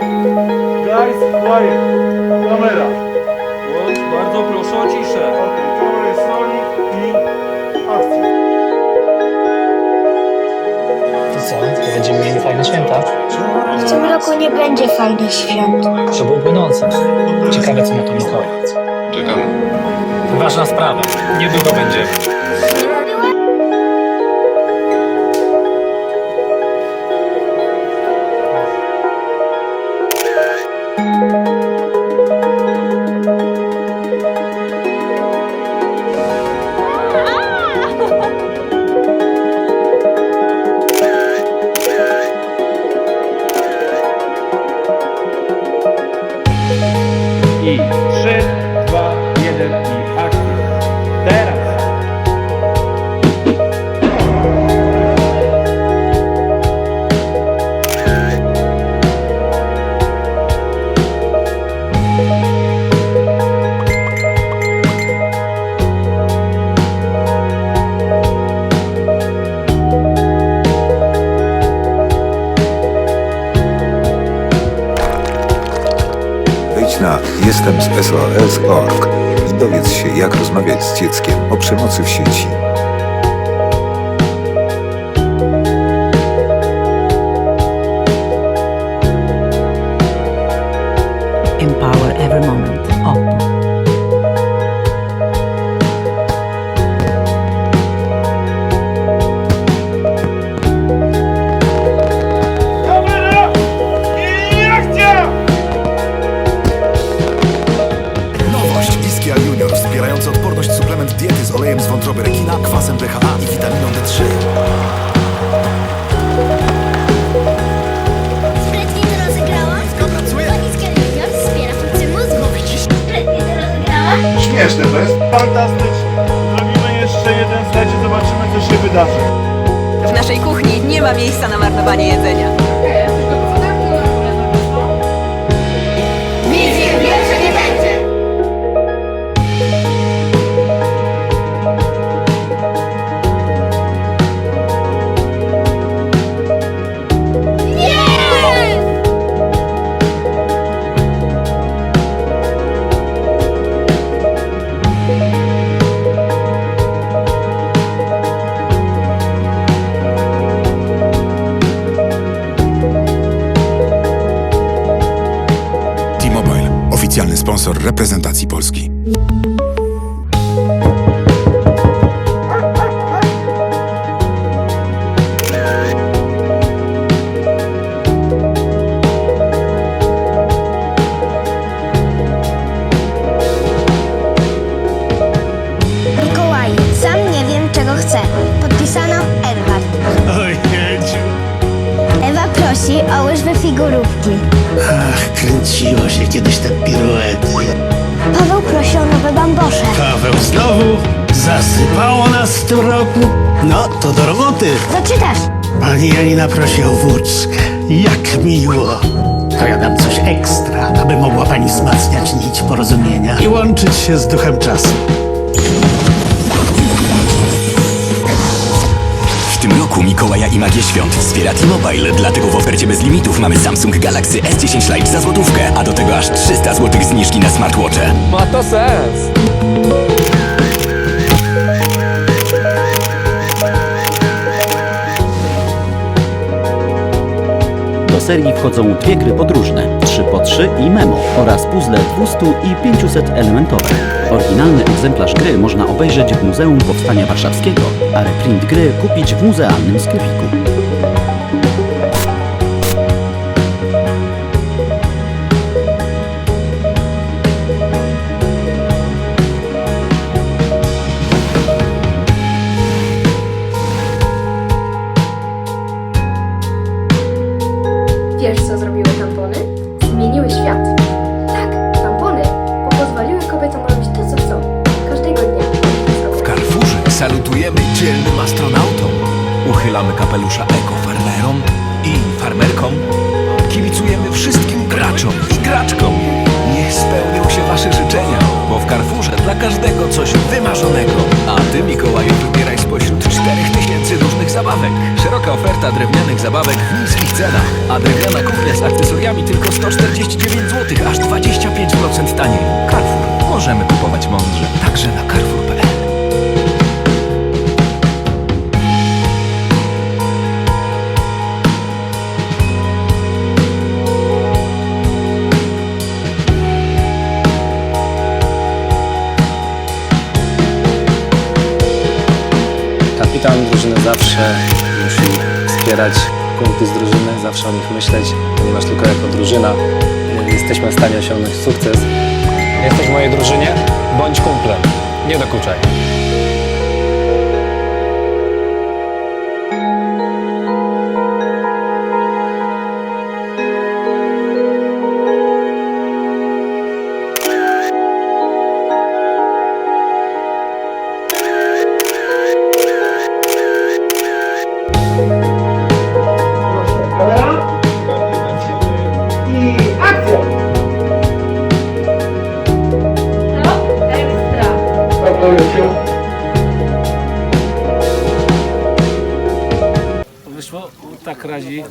Guys, quiet. Kamera. Bardzo proszę o ciszę. Okej, kamera jest rolnik i akcja. To co? To będziemy mieli fajne święta? W tym roku nie będzie fajnych świąt. To byłby nonsens. Ciekawe co na to Mikołaj. Czekam. Ważna sprawa. Niedługo będziemy. I jestem z SOS.org i dowiedz się, jak rozmawiać z dzieckiem o przemocy w sieci. Empower every moment. Śmieszne to jest. Fantastycznie. Zrobimy jeszcze jeden zlecie, zobaczymy co się wydarzy. W naszej kuchni nie ma miejsca na marnowanie jedzenia. Oficjalny sponsor reprezentacji Polski. Prosi o łyżwy figurówki. Ach, kręciło się kiedyś te piruety. Paweł prosi o nowe bambosze. Paweł znowu zasypało nas w tym roku. No, to do roboty. Co czytasz? Pani Janina prosi o wódczkę. Jak miło. To ja dam coś ekstra, aby mogła pani wzmacniać nić porozumienia i łączyć się z duchem czasu. Mikołaja i Magię Świąt wspiera T-Mobile, dlatego w ofercie bez limitów mamy Samsung Galaxy S10 Lite za złotówkę, a do tego aż 300 złotych zniżki na smartwatche. Ma to sens. Do serii wchodzą dwie gry podróżne, 3x3 i Memo oraz puzzle 200 i 500 elementowe. Oryginalny egzemplarz gry można obejrzeć w Muzeum Powstania Warszawskiego, a reprint gry kupić w muzealnym sklepiku. Spróbuję dzielnym astronautą Uchylamy kapelusza ekofarmerom i farmerkom. Kibicujemy wszystkim graczom i graczkom. Niech spełnią się wasze życzenia Bo w Carrefourze dla każdego coś wymarzonego. A ty Mikołaju wybieraj spośród 4000 różnych zabawek. Szeroka oferta drewnianych zabawek w niskich cenach. A drewniana kuchnia z akcesoriami tylko 149 zł Aż 25% taniej. Carrefour, możemy kupować mądrze. Także na carrefour.pl 140 zawsze musi wspierać punkty z drużyny, zawsze o nich myśleć, ponieważ tylko jako drużyna y, jesteśmy w stanie osiągnąć sukces. Jesteś w mojej drużynie? Bądź kumplem. Nie dokuczaj. Tak razi,